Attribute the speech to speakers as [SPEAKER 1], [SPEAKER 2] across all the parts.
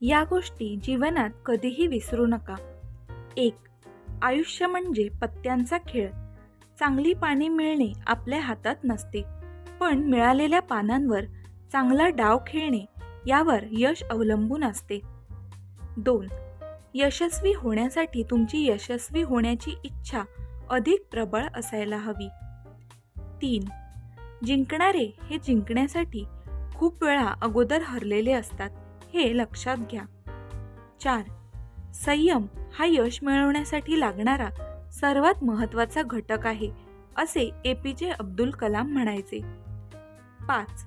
[SPEAKER 1] या गोष्टी जीवनात कधीही विसरू नका. एक आयुष्य म्हणजे पत्त्यांचा खेळ. चांगली पाने मिळणे आपल्या हातात नसते पण मिळालेल्या पानांवर चांगला डाव खेळणे यावर यश अवलंबून असते. दोन यशस्वी होण्यासाठी तुमची यशस्वी होण्याची इच्छा अधिक प्रबळ असायला हवी. तीन जिंकणारे हे जिंकण्यासाठी खूप वेळा अगोदर हरलेले असतात. हे लक्षात घ्या. चार. संयम हा यश मिळवण्यासाठी लागणारा सर्वात महत्त्वाचा घटक आहे असे ए पी जे अब्दुल कलाम म्हणायचे. पाच.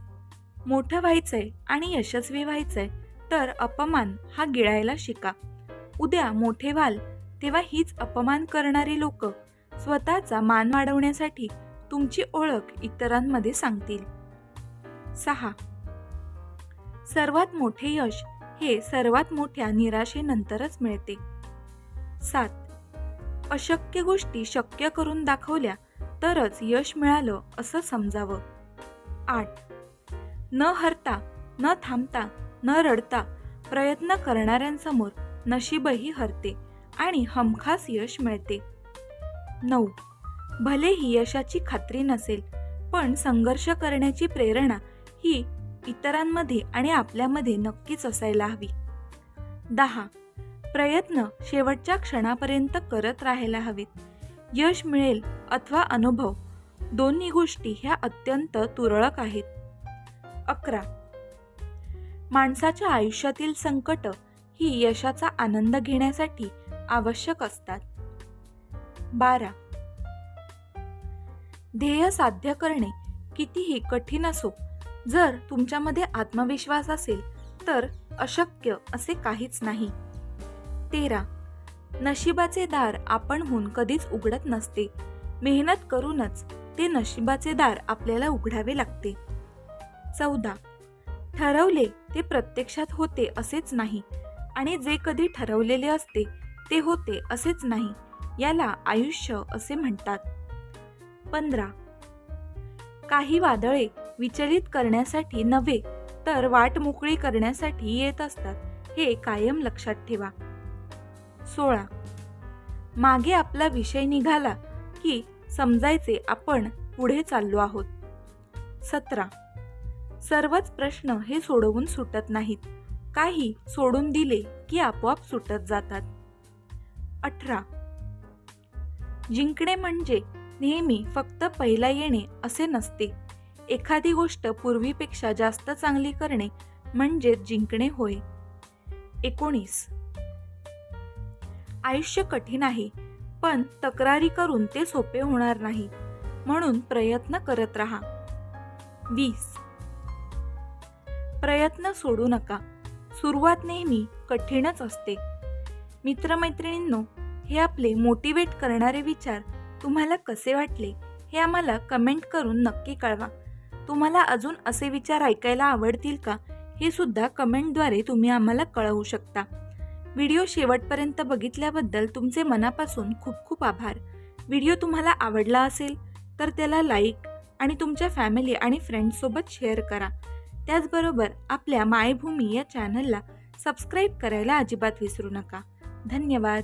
[SPEAKER 1] मोठं व्हायचंय आणि यशस्वी व्हायचंय तर अपमान हा गिळायला शिका. उद्या मोठे व्हाल तेव्हा हीच अपमान करणारी लोक स्वतःचा मान वाढवण्यासाठी तुमची ओळख इतरांमध्ये सांगतील. सहा. सर्वात मोठे यश हे सर्वात मोठ्या निराशेनंतरच मिळते. सात. अशक्य गोष्टी शक्य करून दाखवल्या तरच यश मिळालं असं समजावं. आठ. न हरता न थांबता न रडता प्रयत्न करणाऱ्यांसमोर नशीबही हरते आणि हमखास यश मिळते. नऊ. भलेही यशाची खात्री नसेल पण संघर्ष करण्याची प्रेरणा ही इतरांमध्ये आणि आपल्यामध्ये नक्कीच असायला हवी. दहा. प्रयत्न शेवटच्या क्षणापर्यंत करत राहायला हवेत. यश मिळेल अथवा अनुभव दोन्ही गोष्टी ह्या अत्यंत तुरळक आहेत. अकरा. माणसाच्या आयुष्यातील संकट ही यशाचा आनंद घेण्यासाठी आवश्यक असतात. बारा. ध्येय साध्य करणे कितीही कठीण असो जर तुमच्यामध्ये आत्मविश्वास असेल तर अशक्य असे काहीच नाही. तेरा. नशिबाचे दार आपणहून कधीच उघडत नसते. मेहनत करूनच ते नशिबाचे दार आपल्याला उघडावे लागते. चौदा. ठरवले ते प्रत्यक्षात होते असेच नाही आणि जे कधी ठरवलेले असते ते होते असेच नाही याला आयुष्य असे म्हणतात. पंधरा. काही वादळे विचलित करण्यासाठी नव्हे तर वाट मोकळी करण्यासाठी येत असतात हे कायम लक्षात ठेवा. सोळा. मागे आपला विषय निघाला की समजायचे आपण पुढे चाललो आहोत. सतरा. सर्वच प्रश्न हे सोडवून सुटत नाहीत. काही सोडून दिले की आपोआप सुटत जातात. अठरा. जिंकणे म्हणजे नेहमी फक्त पहिला येणे असे नसते. एखादी गोष्ट पूर्वीपेक्षा जास्त चांगली करणे म्हणजे जिंकणे होय. एकोणीस. आयुष्य कठीण आहे पण तक्रारी करून ते सोपे होणार नाही म्हणून प्रयत्न करत राहा. वीस. प्रयत्न सोडू नका. सुरुवात नेहमी कठीणच असते. मित्रमैत्रिणींनो हे आपले मोटिवेट करणारे विचार तुम्हाला कसे वाटले हे आम्हाला कमेंट करून नक्की कळवा. तुम्हाला अजून असे विचार ऐकायला आवडतील का? हे सुद्धा कमेंटद्वारे तुम्ही आम्हाला कळवू शकता. व्हिडिओ शेवटपर्यंत बघितल्याबद्दल तुमचे मनापासून खूप खूप आभार. व्हिडिओ तुम्हाला आवडला असेल तर त्याला लाईक आणि तुमच्या फॅमिली आणि फ्रेंड्ससोबत शेअर करा. त्याचबरोबर आपल्या मायभूमी या चॅनलला सबस्क्राईब करायला अजिबात विसरू नका. धन्यवाद.